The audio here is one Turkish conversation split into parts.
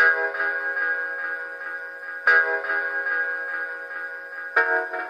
Thank you.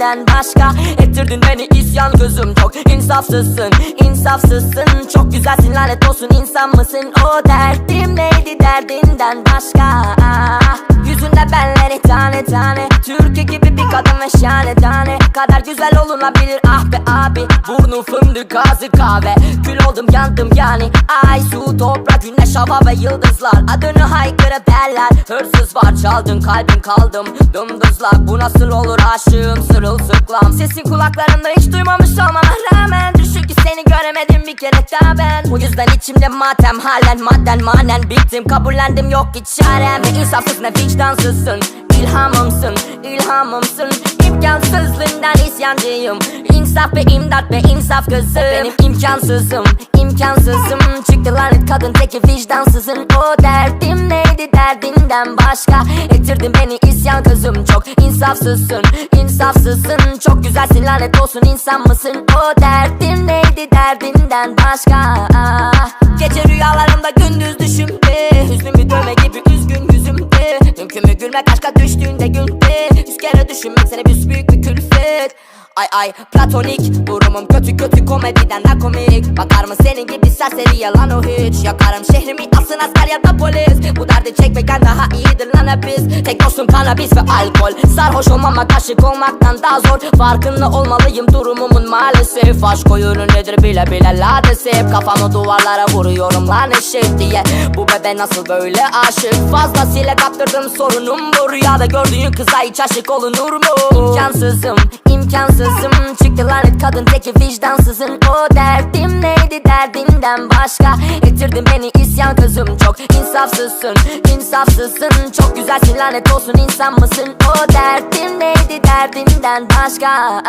derdinden başka. Ettirdin beni isyan gözüm çok insafsızsın insafsızsın. Çok güzelsin lanet olsun insan mısın? O derdim neydi derdinden başka? Yüzünde benleri tane tane Türkiye gibi bir kadın ve şahane tane Kadar güzel olunabilir. Ah be abi Burnu fındık ağzı kahve. Kül oldum yandım yani. Ay su toprak güneş hava ve yıldızlar. Adını haykırıp derler Hırsız var çaldın kalbim kaldım. Dımdızlak bu nasıl olur aşığım sırılsıklam. Sesin kulaklarımda hiç duymamış olmama rağmen. Düşün ki seni göremedim bir kere daha ben. Bu yüzden içimde matem halen madden manen. Bittim kabullendim yok hiç çarem. Ne insafsız ne vicdansızsın İlhamımsın, ilhamımsın. İmkansızlığından isyancıyım. İnsaf ve imdat ve insaf kızım Benim imkansızım, imkansızım. Çıktı lanet kadın teki vicdansızın. O derdim neydi derdinden başka? Ettirdin beni isyan kızım Çok insafsızsın, insafsızsın. Çok güzelsin lanet olsun insan mısın? O derdim neydi derdinden başka? Gece Gülmek aşka düştüğünde günde Yüz kere düşünmek seni büyük bir külfet Ay ay platonik. Durumum kötü kötü komediden de komik. Bakar mı senin gibi serseri yalan o hiç? Yakarım şehrimi asın asker ya da polis. Bu derdi çekmekten daha iyidir lan hep biz Tek dostum kanabis ve alkol. Sarhoş olmamak aşık olmaktan daha zor. Farkında olmalıyım durumumun maalesef. Aşk oyunu nedir bile bile ladesef Kafamı duvarlara vuruyorum lan eşek diye. Bu bebe nasıl böyle aşık? Fazlasıyla kaptırdım sorunum bu. Rüyada gördüğün kıza hiç aşık olunur mu? İmkansızım imkansızım. Çıktı lanet kadın teki vicdansızın O derdim neydi? Derdinden başka. Ettirdin beni isyan kızım. Çok insafsızsın insafsızsın. Çok güzelsin lanet olsun insan mısın? O derdim neydi? Derdinden başka